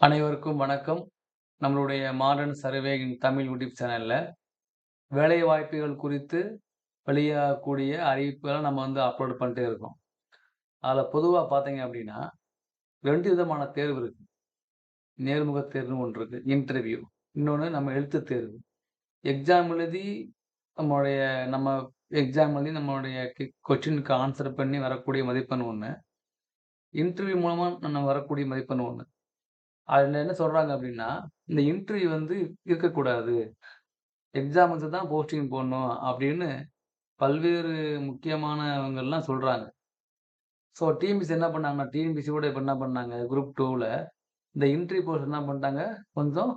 அனைவருக்கும் வணக்கம். நம்மளுடைய மாடர்ன் சர்வேயின் தமிழ் யூடியூப் சேனலில் வேலை வாய்ப்புகள் குறித்து வெளியாகக்கூடிய அறிவிப்புகளை நம்ம வந்து அப்லோட் பண்ணிட்டே இருக்கோம். அதில் பொதுவாக பார்த்தீங்க அப்படின்னா ரெண்டு விதமான தேர்வு இருக்கு. நேர்முக தேர்வு ஒன்று இருக்கு. இன்டர்வியூ. இன்னொன்று நம்ம எழுத்து தேர்வு. எக்ஸாம் எழுதி நம்மளுடைய நம்ம எக்ஸாம் எழுதி நம்மளுடைய கொஸ்டினுக்கு ஆன்சர் பண்ணி வரக்கூடிய மதிப்பெண் ஒன்று இன்டர்வியூ மூலமாக நம்ம வரக்கூடிய மதிப்பெண் ஒன்று அதுல என்ன சொல்றாங்க அப்படின்னா இந்த இன்டர்வியூ வந்து இருக்கக்கூடாது. எக்ஸாம் வச்சு தான் போஸ்டிங் போடணும் அப்படின்னு பல்வேறு முக்கியமானவங்கள்லாம் சொல்றாங்க. ஸோ டிஎம்பிசி என்ன பண்ணாங்கன்னா, டிஎம்பிசி கூட இப்போ என்ன பண்ணாங்க, குரூப் டூவில் இந்த இன்ட்ரி போஸ்ட் என்ன பண்ணிட்டாங்க, கொஞ்சம்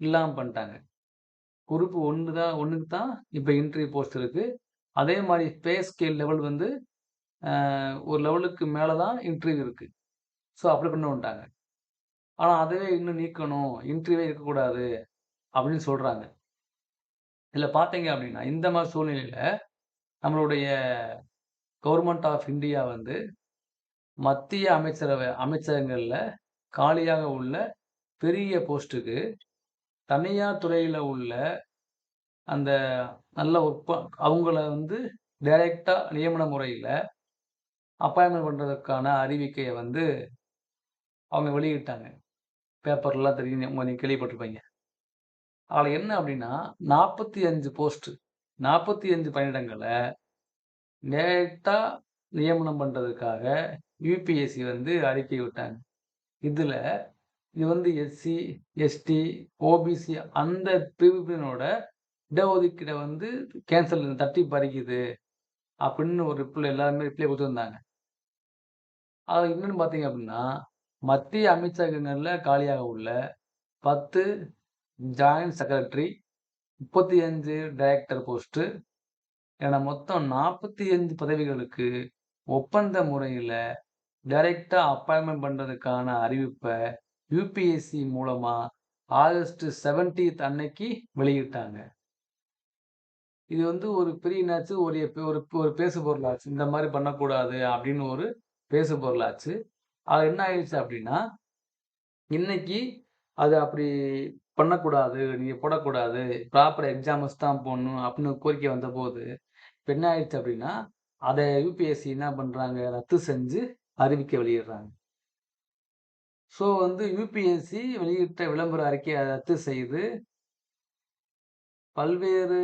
இல்லாமல் பண்ணிட்டாங்க. குரூப் ஒன்று தான் ஒன்றுக்கு தான் இப்போ இன்ட்ரி போஸ்ட் இருக்குது அதே மாதிரி பே ஸ்கேல் லெவல் வந்து ஒரு லெவலுக்கு மேலே தான் இன்டர்வியூ இருக்குது ஸோ அப்படி கொண்டு வந்துட்டாங்க. ஆனா அதுவே இன்னும் நீக்கணும். இன்டர்வியூவே இருக்கக்கூடாது அப்படின்னு சொல்றாங்க. இதுல பார்த்தீங்க அப்படின்னா இந்த மாதிரி சூழ்நிலையில நம்மளுடைய கவர்மெண்ட் ஆஃப் இண்டியா வந்து மத்திய அமைச்சரவை அமைச்சகங்கள்ல காலியாக உள்ள பெரிய போஸ்ட்டுக்கு தனியார் துறையில் உள்ள அந்த நல்ல ஒர்க் அவங்கள வந்து டைரெக்டாக நியமன முறையில் அப்பாயின்மெண்ட் பண்ணுறதுக்கான அறிவிக்கையை வந்து அவங்க வெளியிட்டாங்க. பேப்பர்லாம் தெரியும். நீங்க கேள்விப்பட்டிருப்பீங்க. அதில் என்ன அப்படின்னா நாற்பத்தி அஞ்சு போஸ்ட்டு நாற்பத்தி அஞ்சு பணியிடங்களை நேட்டாக நியமனம் பண்ணுறதுக்காக யூபிஎஸ்சி வந்து அறிக்கை விட்டாங்க. இதில் இது வந்து எஸ்சி, எஸ்டி, ஓபிசி அந்த பிரிவினோட இடஒதுக்கீடை வந்து கேன்சல் தட்டி பறிக்குது அப்படின்னு ஒரு ரிப்ளை எல்லாருமே ரிப்ளை கொடுத்துருந்தாங்க அதில் என்னென்னு பார்த்தீங்க அப்படின்னா மத்திய அமைச்சகங்களில் காலியாக உள்ள 10 ஜாயிண்ட் செக்ரட்டரி, 35 டைரக்டர் போஸ்ட்டு என மொத்தம் 45 பதவிகளுக்கு ஒப்பந்த முறையில் டைரக்ட்டா அப்பாயின்மெண்ட் பண்ணுறதுக்கான அறிவிப்பை யூபிஎஸ்சி மூலமாக ஆகஸ்ட் 17த் அன்னைக்கு வெளியிட்டாங்க. இது வந்து ஒரு பெரிய என்னாச்சு ஒரு ஒரு ஒரு பேசு பொருளாச்சு. இந்த மாதிரி பண்ணக்கூடாது அப்படின்னு ஒரு பேசு பொருளாச்சு. அது என்ன ஆயிடுச்சு அப்படின்னா இன்னைக்கு அது அப்படி பண்ணக்கூடாது. நீங்கள் போடக்கூடாது. ப்ராப்பர் எக்ஸாம்ஸ் தான் போடணும் அப்படின்னு கோரிக்கை வந்த போது இப்போ என்ன ஆயிடுச்சு அப்படின்னா அதை யூபிஎஸ்சி என்ன பண்ணுறாங்க ரத்து செஞ்சு அறிவிக்க வெளியிடுறாங்க. ஸோ வந்து யுபிஎஸ்சி வெளியிட்ட விளம்பர அறிக்கையை ரத்து செய்து பல்வேறு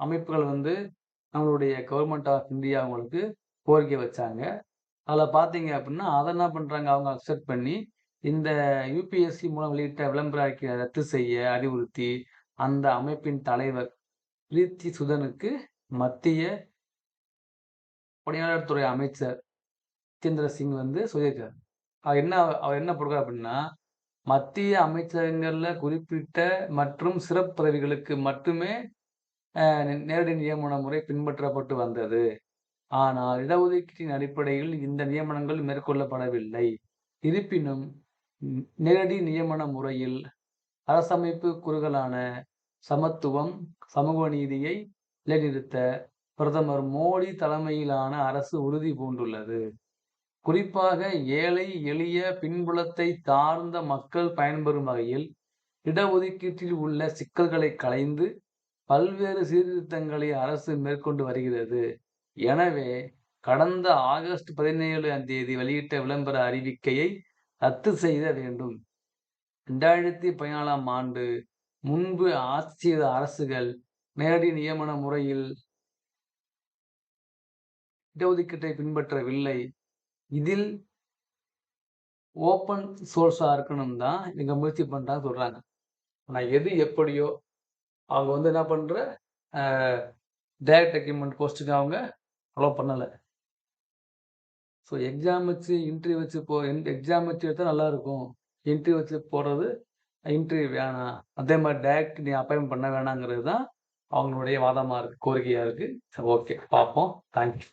அமைப்புகள் வந்து நம்மளுடைய கவர்மெண்ட் ஆஃப் இந்தியா அவங்களுக்கு கோரிக்கை வச்சாங்க. அதில் பார்த்தீங்க அப்படின்னா அதை என்ன பண்ணுறாங்க அவங்க அக்செப்ட் பண்ணி, இந்த யூபிஎஸ்சி மூலம் வெளியிட்ட விளம்பர அறிக்கையை ரத்து செய்ய அறிவுறுத்தி, அந்த அமைப்பின் தலைவர் பிரீத்தி சுதனுக்கு மத்திய பணியாளர் துறை அமைச்சர் ஜிதேந்திர சிங் வந்து சொல்லியிருக்காரு. அவர் என்ன அவர் என்ன போட்டிருக்காரு அப்படின்னா மத்திய அமைச்சகங்களில் குறிப்பிட்ட மற்றும் சிறப்பு பதவிகளுக்கு மட்டுமே நேரடி நியமன முறை பின்பற்றப்பட்டு வந்தது. ஆனால் இடஒதுக்கீட்டின் அடிப்படையில் இந்த நியமனங்கள் மேற்கொள்ளப்படவில்லை. இருப்பினும் நேரடி நியமன முறையில் அரசமைப்பு கூறுகளான சமத்துவம், சமூக நீதியை நிலைநிறுத்த பிரதமர் மோடி தலைமையிலான அரசு உறுதி பூண்டுள்ளது. குறிப்பாக ஏழை, எளிய, பின்புலத்தை சார்ந்த மக்கள் பயன்பெறும் வகையில் இடஒதுக்கீட்டில் உள்ள சிக்கல்களை களைந்து பல்வேறு சீர்திருத்தங்களை அரசு மேற்கொண்டு வருகிறது. எனவே கடந்த ஆகஸ்ட் 17ஆம் தேதி வெளியிட்ட விளம்பர அறிவிக்கையை ரத்து செய்த வேண்டும். 2014ஆம் ஆண்டு முன்பு ஆட்சி செய்த அரசுகள் நேரடி நியமன முறையில் இடஒதுக்கீட்டை பின்பற்றவில்லை. இதில் ஓப்பன் சோர்ஸா இருக்கணும் தான் இவங்க முயற்சி பண்ணுறாங்க சொல்றாங்க. ஆனா எது எப்படியோ, அவங்க வந்து என்ன பண்ற டைரக்ட் எக்யூப்மெண்ட் போஸ்ட்டுக்கு அவங்க அலோவ் பண்ணலை ஸோ எக்ஸாம் வச்சு, இன்ட்ரி வச்சு போ எக்ஸாம் வச்சு எடுத்தால் நல்லாயிருக்கும் இன்ட்ரி வச்சு போடுறது இன்ட்ரி வேணாம். அதே மாதிரி டைரக்ட் நீ அப்பாயின்மெண்ட் பண்ண வேணாங்கிறது தான் அவங்களுடைய வாதமாக இருக்குது கோரிக்கையாக இருக்குது சரி ஓகே பார்ப்போம். Thank you.